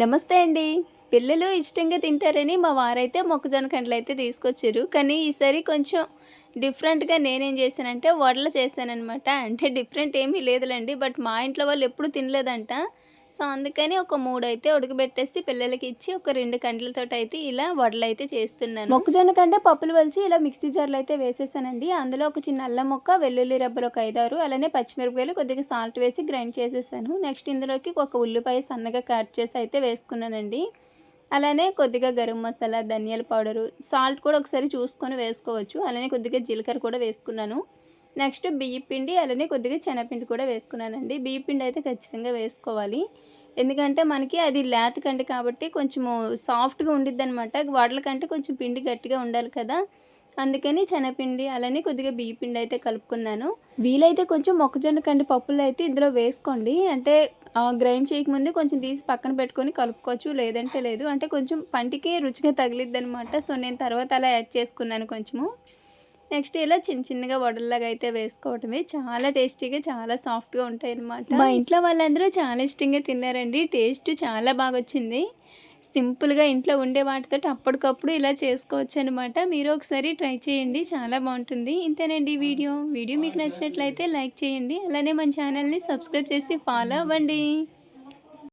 నమస్తే అండి. పిల్లలు ఇష్టంగా తింటారని మా వారైతే మొక్కజొన్న కండలు అయితే తీసుకొచ్చారు. కానీ ఈసారి కొంచెం డిఫరెంట్గా నేనేం చేశానంటే వడలు చేశానమాట అంటే డిఫరెంట్ ఏమీ లేదులేండి. బట్ మా ఇంట్లో వాళ్ళు ఎప్పుడు తినలేదంట. సో అందుకని ఒక మూడు అయితే ఉడకబెట్టేసి పిల్లలకి ఇచ్చి ఒక రెండు కండ్లతో అయితే ఇలా వడలు అయితే చేస్తున్నాను. మొక్కజొన్న కంటే పప్పులు వలిచి ఇలా మిక్సీ జార్లో అయితే వేసేసానండి. అందులో ఒక చిన్న అల్లం ముక్క వెల్లుల్లి రబ్బరు ఒక ఐదారు అలానే పచ్చిమిరపకాయలు కొద్దిగా సాల్ట్ వేసి గ్రైండ్ చేసేసాను. నెక్స్ట్ ఇందులోకి ఒక ఉల్లిపాయ సన్నగా కట్ చేసి అయితే వేసుకున్నానండి. అలానే కొద్దిగా గరం మసాలా ధనియాల పౌడరు సాల్ట్ కూడా ఒకసారి చూసుకొని వేసుకోవచ్చు. అలానే కొద్దిగా జీలకర్ర కూడా వేసుకున్నాను. నెక్స్ట్ బియ్య పిండి అలానే కొద్దిగా శనగపిండి కూడా వేసుకున్నానండి. బియ్య పిండి అయితే ఖచ్చితంగా వేసుకోవాలి. ఎందుకంటే మనకి అది లేత కండి కాబట్టి కొంచెము సాఫ్ట్గా ఉండిద్ది అనమాట వాడల కంటే కొంచెం పిండి గట్టిగా ఉండాలి కదా. అందుకని శనగపిండి అలానే కొద్దిగా బియ్య పిండి అయితే కలుపుకున్నాను. వీలైతే కొంచెం మొక్కజొన్న కండి పప్పులు అయితే ఇందులో వేసుకోండి. అంటే గ్రైండ్ చేయకముందే కొంచెం తీసి పక్కన పెట్టుకొని కలుపుకోవచ్చు. లేదంటే లేదు. అంటే కొంచెం పంటికి రుచిగా తగిలిద్ది అనమాట సో నేను తర్వాత అలా యాడ్ చేసుకున్నాను కొంచెము. నెక్స్ట్ ఇలా చిన్న చిన్నగా వడల్లాగా అయితే వేసుకోవటమే చాలా టేస్టీగా చాలా సాఫ్ట్గా ఉంటాయి అనమాట మా ఇంట్లో వాళ్ళందరూ చాలా ఇష్టంగా తిన్నారండి. టేస్ట్ చాలా బాగా వచ్చింది సింపుల్గా ఇంట్లో ఉండే వాటితో అప్పటికప్పుడు ఇలా చేసుకోవచ్చు అనమాట మీరు ఒకసారి ట్రై చేయండి చాలా బాగుంటుంది. ఇంతేనండి వీడియో. వీడియో మీకు నచ్చినట్లయితే లైక్ చేయండి. అలానే మన ఛానల్ని సబ్స్క్రైబ్ చేసి ఫాలో అవ్వండి.